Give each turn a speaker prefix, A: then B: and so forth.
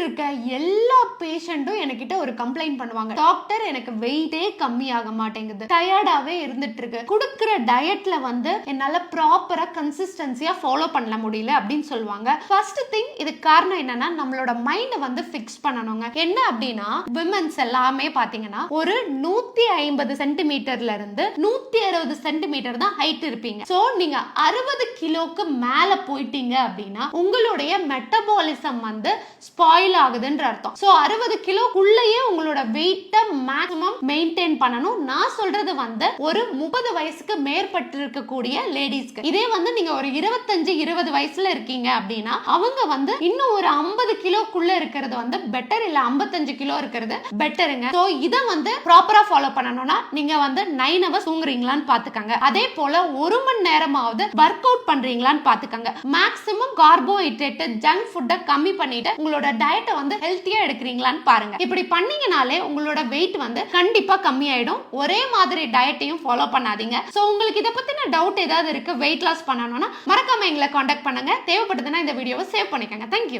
A: இருக்க எல்லா பேஷண்ட்டும் என்கிட்ட ஒரு கம்ப்ளைண்ட் பண்ணுவாங்க. டாக்டர் எனக்கு வெயிட்டே கம்மி ஆக மாட்டேங்குது. டயர்டாவே இருந்துட்டு இருக்கு கொடுக்குற டயட்ல வந்து என்னால ப்ராப்பரா கன்சிஸ்டன்சியா ஃபாலோ பண்ண முடியல அப்படின்னு சொல்லுவாங்க. ஃபர்ஸ்ட் திங் இதுக்கு காரணம் என்னன்னா நம்மளோட மைண்டை வந்து ஃபிக்ஸ் பண்ணணுங்க. என்ன அப்படின்னா விமன்ஸ் எல்லாமே பாத்தீங்கன்னா ஒரு நூத்தி ஐம்பது சென்டிமீட்டர்ல இருந்து நூத்தி அறுபது சென்டிமீட்டர் தான் ஹைட் இருப்பீங்க. சோ நீங்க அறுபது கிலோக்கு மேல போயிட்டீங்க அப்படின்னா உங்களுடைய மெட்டபாலிசம் வந்து ஸ்பாயில் ஆகுதுன்ற அர்த்தம். சோ அறுபது கிலோக்குள்ள உங்களோட வெயிட்டை மேக்ஸிமம் மெயின்டைன் பண்ணணும். நான் சொல்றது வந்து ஒரு முப்பது வயசுக்கு மேற்பட்டு இருக்கக்கூடிய லேடிஸ்க்கு இதே வந்து நீங்க ஒரு இருபத்தஞ்சு இருபது வயசுல இருக்கீங்க அப்படின்னா அவங்க வந்து இன்னும் ஒரு ஐம்பது கிலோக்குள்ள இருக்கிறது வந்து பெட்டர் இல்ல ஐம்பத்தஞ்சு கிலோ இருக்கிறது பெட்டருங்க சோ இதை வந்து ப்ராப்பரா ஃபாலோ பண்ணணும்னா நீங்க வந்து நைன் ஹவர்ஸ் தூங்குறீங்களான்னு பாத்துக்கங்க. அதே போல ஒரு மணி நேரமாவது ஒர்க் அவுட் பண்றீங்களான்னு பாத்துக்கங்க. மேக்ஸிமம் கார்போஹைட்ரேட் ஜங்க் ஃபுட்டை கம்மி பண்ணிட்டு உங்களோட டயட்டை வந்து ஹெல்த்தியா எடுக்கிறீங்களான்னு பாருங்க. இப்படி பண்ணீங்கன்னா பண்ணீங்கனாலே உங்களோட வெயிட் வந்து கண்டிப்பா கம்மியாயிடும். ஒரே மாதிரி டயட்டையும் ஃபாலோ பண்ணாதீங்க. சோ உங்களுக்கு இதை பத்தின டவுட் ஏதாவது இருக்கு வெயிட் லாஸ் பண்ணணும்னா மறக்காம எங்களை காண்டாக்ட் பண்ணுங்க. தேவைப்படுதுன்னா இந்த வீடியோவை சேவ் பண்ணிக்கோங்க. தேங்க்யூ